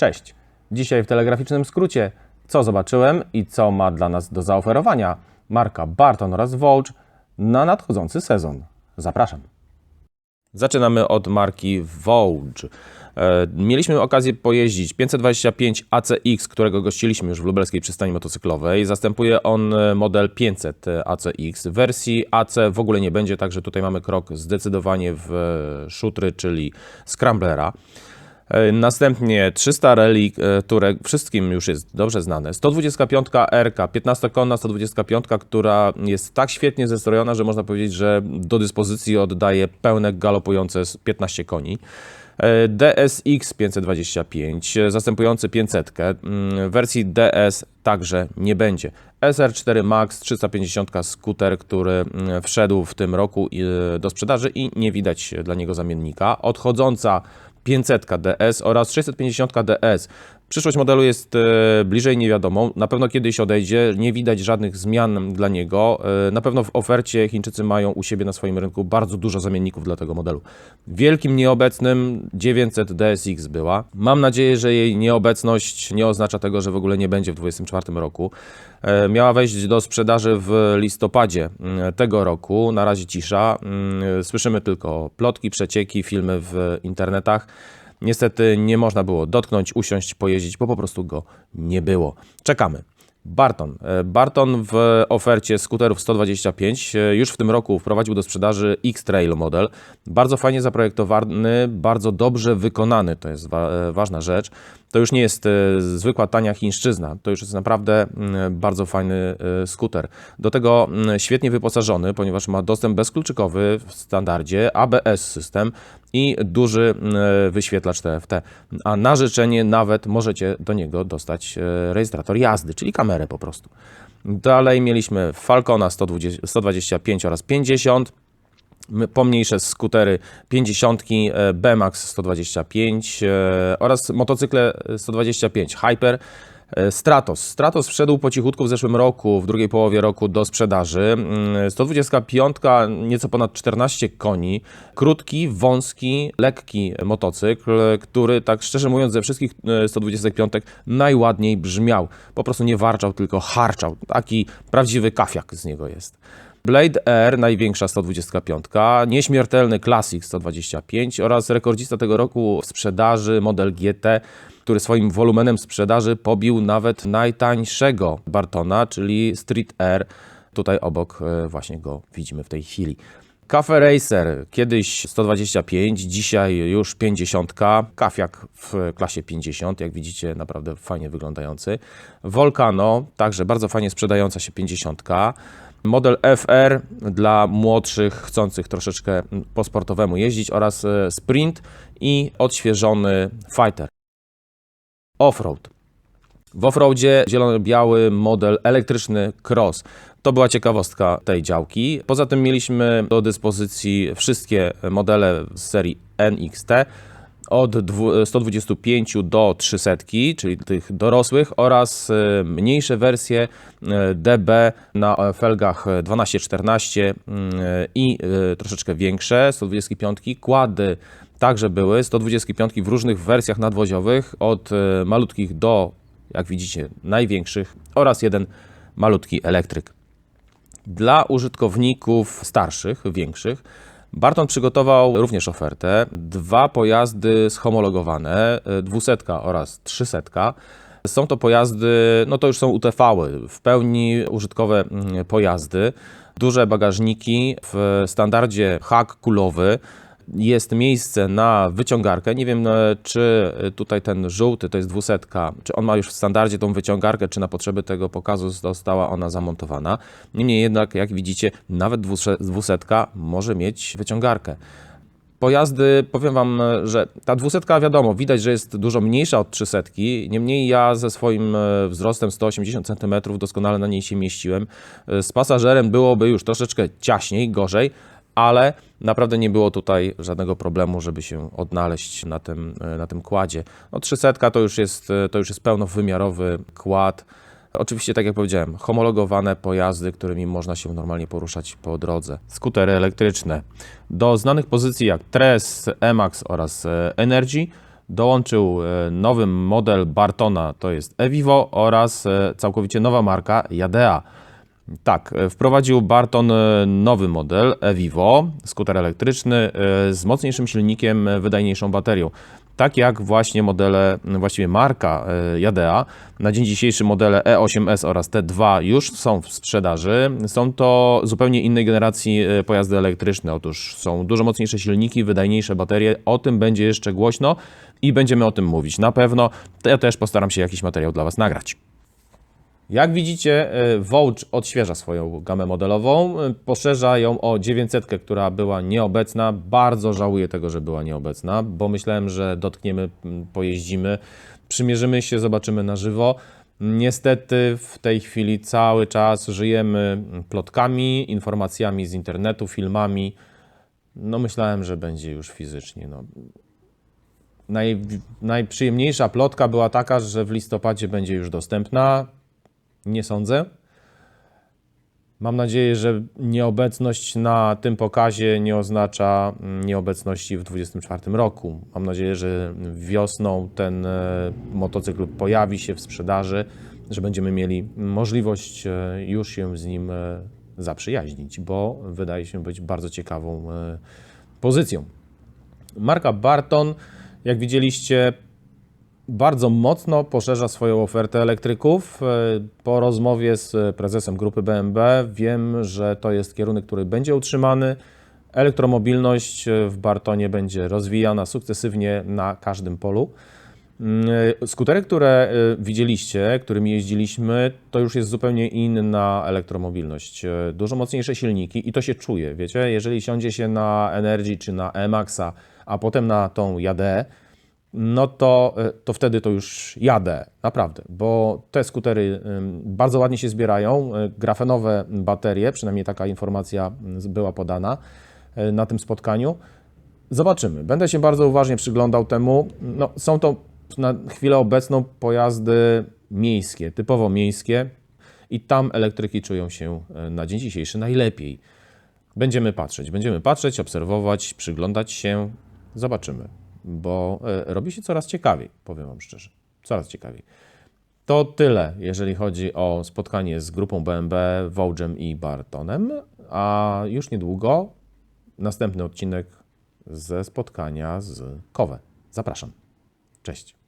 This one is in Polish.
Cześć! Dzisiaj w telegraficznym skrócie, co zobaczyłem i co ma dla nas do zaoferowania marka Barton oraz Volge na nadchodzący sezon. Zapraszam. Zaczynamy od marki Volge. Mieliśmy okazję pojeździć 525 ACX, którego gościliśmy już w lubelskiej przystani motocyklowej. Zastępuje on model 500 ACX. Wersji AC w ogóle nie będzie, także tutaj mamy krok zdecydowanie w e, szutry, czyli scramblera. E, Następnie 300 Relic, które wszystkim już jest dobrze znane. 125 RK, 15-konna 125, która jest tak świetnie zestrojona, że można powiedzieć, że do dyspozycji oddaje pełne galopujące z 15 koni. E, DSX 525, e, zastępujący 500. mm, Wersji DS także nie będzie. SR4 Max 350 skuter, który mm, wszedł w tym roku do sprzedaży i nie widać dla niego zamiennika. Odchodząca 500 DS oraz 650 DS. Przyszłość modelu jest e, bliżej niewiadomą. Na pewno kiedyś odejdzie. Nie widać żadnych zmian dla niego. E, na pewno w ofercie Chińczycy mają u siebie na swoim rynku bardzo dużo zamienników dla tego modelu. Wielkim nieobecnym 900 DSX była. Mam nadzieję, że jej nieobecność nie oznacza tego, że w ogóle nie będzie w 2024 roku. E, Miała wejść do sprzedaży w listopadzie mm, tego roku. Na razie cisza. Mm, Słyszymy tylko plotki, przecieki, filmy w internetach. Niestety nie można było dotknąć, usiąść, pojeździć, bo po prostu go nie było. Czekamy. Barton. E, Barton w ofercie skuterów 125 e, już w tym roku wprowadził do sprzedaży X-Trail model. Bardzo fajnie zaprojektowany, bardzo dobrze wykonany, to jest wa- e, ważna rzecz. To już nie jest zwykła tania chińszczyzna, to już jest naprawdę mm, bardzo fajny skuter. Do tego mm, świetnie wyposażony, ponieważ ma dostęp bezkluczykowy w standardzie, ABS system i duży mm, wyświetlacz TFT. A na życzenie nawet możecie do niego dostać e, rejestrator jazdy, czyli kamerę po prostu. Dalej mieliśmy Falcona 120, 125 oraz 50 m- pomniejsze skutery 50, e, BMAX 125 e, oraz motocykle 125 Hyper. E, Stratos. Stratos wszedł po cichutku w zeszłym roku, w drugiej połowie roku do sprzedaży. Mm, 125, nieco ponad 14 koni. Krótki, wąski, lekki motocykl, który tak szczerze mówiąc ze wszystkich e, 125 najładniej brzmiał. Po prostu nie warczał, tylko harczał. Taki prawdziwy kafiak z niego jest. Blade Air, największa 125, nieśmiertelny Classic 125 oraz rekordzista tego roku w sprzedaży model GT, który swoim wolumenem sprzedaży pobił nawet najtańszego Bartona, czyli Street Air. Tutaj obok e, właśnie go widzimy w tej chwili. Cafe Racer, kiedyś 125, dzisiaj już 50, kafiak w klasie 50, jak widzicie naprawdę fajnie wyglądający. Volcano, także bardzo fajnie sprzedająca się 50. Model FR dla młodszych, chcących troszeczkę po sportowemu jeździć oraz e, Sprint i odświeżony Fighter. Offroad. W offroadzie zielono-biały model elektryczny Cross. To była ciekawostka tej działki. Poza tym mieliśmy do dyspozycji wszystkie modele z serii NXT od dwu- 125 do 300, czyli tych dorosłych oraz e, mniejsze wersje e, DB na e, felgach 12-14 mm, i e, troszeczkę większe 125. Kłady także były 125 w różnych wersjach nadwoziowych od e, malutkich do, jak widzicie, największych oraz jeden malutki elektryk. Dla użytkowników starszych, większych, Barton przygotował również ofertę. Dwa pojazdy schomologowane, 200 oraz 300. Są to pojazdy, no to już są UTV-y, w pełni użytkowe mm, pojazdy. Duże bagażniki w standardzie hak kulowy. Jest miejsce na wyciągarkę. Nie wiem, e, czy tutaj ten żółty to jest 200, czy on ma już w standardzie tą wyciągarkę, czy na potrzeby tego pokazu została ona zamontowana. Niemniej jednak, jak widzicie, nawet 200 może mieć wyciągarkę. Pojazdy, powiem Wam, że ta 200 wiadomo, widać, że jest dużo mniejsza od 300. Niemniej ja ze swoim e, wzrostem 180 cm doskonale na niej się mieściłem. E, Z pasażerem byłoby już troszeczkę ciaśniej, gorzej, ale naprawdę nie było tutaj żadnego problemu, żeby się odnaleźć na tym, e, na tym kładzie. No 300 to już jest, e, to już jest pełnowymiarowy kład. Oczywiście, tak jak powiedziałem, homologowane pojazdy, którymi można się normalnie poruszać po drodze. Skutery elektryczne. Do znanych pozycji jak Tres, Emax oraz e, Energy dołączył nowy model Bartona, to jest Evivo oraz całkowicie nowa marka Jadea. Tak, e, wprowadził Barton e, nowy model Evivo, skuter elektryczny e, z mocniejszym silnikiem, wydajniejszą baterią. Tak jak właśnie modele, właściwie marka Jadea. Na dzień dzisiejszy modele E8S oraz T2 już są w sprzedaży. Są to zupełnie innej generacji pojazdy elektryczne. Otóż są dużo mocniejsze silniki, wydajniejsze baterie. O tym będzie jeszcze głośno i będziemy o tym mówić na pewno. Ja też postaram się jakiś materiał dla Was nagrać. Jak widzicie, e, Vogue odświeża swoją gamę modelową, e, poszerza ją o 900, która była nieobecna. Bardzo żałuję tego, że była nieobecna, bo myślałem, że dotkniemy, pojeździmy, przymierzymy się, zobaczymy na żywo. Niestety w tej chwili cały czas żyjemy plotkami, informacjami z internetu, filmami. No myślałem, że będzie już fizycznie. No. Naj, najprzyjemniejsza plotka była taka, że w listopadzie będzie już dostępna. Nie sądzę. Mam nadzieję, że nieobecność na tym pokazie nie oznacza mm, nieobecności w 2024 roku. Mam nadzieję, że wiosną ten e, motocykl pojawi się w sprzedaży, że będziemy mieli możliwość e, już się z nim e, zaprzyjaźnić, bo wydaje się być bardzo ciekawą pozycją. Marka Barton, jak widzieliście, bardzo mocno poszerza swoją ofertę elektryków. E, Po rozmowie z prezesem grupy BMW wiem, że to jest kierunek, który będzie utrzymany. Elektromobilność e, w Bartonie będzie rozwijana sukcesywnie na każdym polu. Mm, e, Skutery, które widzieliście, którymi jeździliśmy, to już jest zupełnie inna elektromobilność. Dużo mocniejsze silniki i to się czuje, wiecie? Jeżeli siądzie się na Energy czy na E-Maxa, a potem na tą Jadę, no to, e, to wtedy to już jadę, naprawdę, bo te skutery bardzo ładnie się zbierają. e, Grafenowe baterie, przynajmniej taka informacja była podana e, na tym spotkaniu. Zobaczymy. Będę się bardzo uważnie przyglądał temu. No, są to na chwilę obecną pojazdy miejskie, typowo miejskie i tam elektryki czują się na dzień dzisiejszy najlepiej. Będziemy patrzeć, będziemy patrzeć, obserwować, przyglądać się, zobaczymy, bo e, robi się coraz ciekawiej, powiem Wam szczerze, coraz ciekawiej. To tyle, jeżeli chodzi o spotkanie z grupą BMW, Vogue'em i Bartonem, a już niedługo następny odcinek ze spotkania z Kowe. Zapraszam. Cześć.